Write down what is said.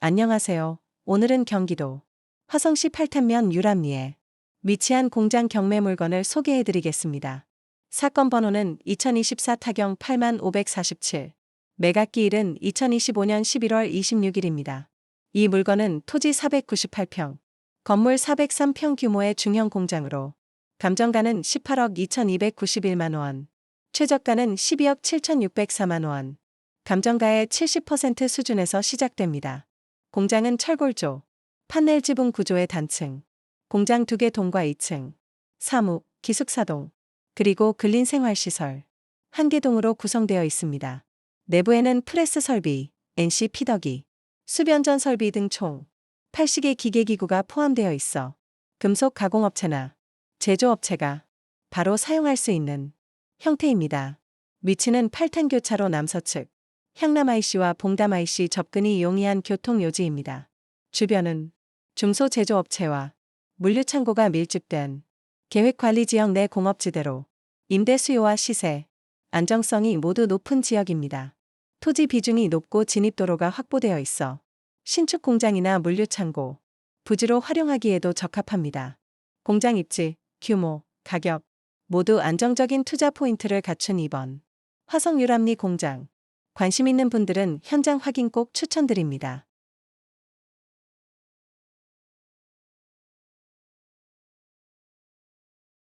안녕하세요. 오늘은 경기도 화성시 팔탄면 유람리에 위치한 공장 경매 물건을 소개해 드리겠습니다. 사건 번호는 2024 타경 8547, 매각기일은 2025년 11월 26일입니다. 이 물건은 토지 498평, 건물 403평 규모의 중형 공장으로 감정가는 18억 2291만 원, 최저가는 12억 7604만 원, 감정가의 70% 수준에서 시작됩니다. 공장은 철골조, 판넬 지붕 구조의 단층, 공장 2개 동과 2층, 사무, 기숙사동, 그리고 근린 생활시설, 한 개 동으로 구성되어 있습니다. 내부에는 프레스 설비, NC 피더기, 수변전 설비 등 총 80개 기계기구가 포함되어 있어 금속 가공업체나 제조업체가 바로 사용할 수 있는 형태입니다. 위치는 팔탄교차로 남서측, 향남 IC와 봉담 IC 접근이 용이한 교통요지입니다. 주변은 중소제조업체와 물류창고가 밀집된 계획관리지역 내 공업지대로 임대 수요와 시세, 안정성이 모두 높은 지역입니다. 토지 비중이 높고 진입도로가 확보되어 있어 신축 공장이나 물류창고, 부지로 활용하기에도 적합합니다. 공장 입지, 규모, 가격 모두 안정적인 투자 포인트를 갖춘 2번 화성 유람리 공장 관심 있는 분들은 현장 확인 꼭 추천드립니다.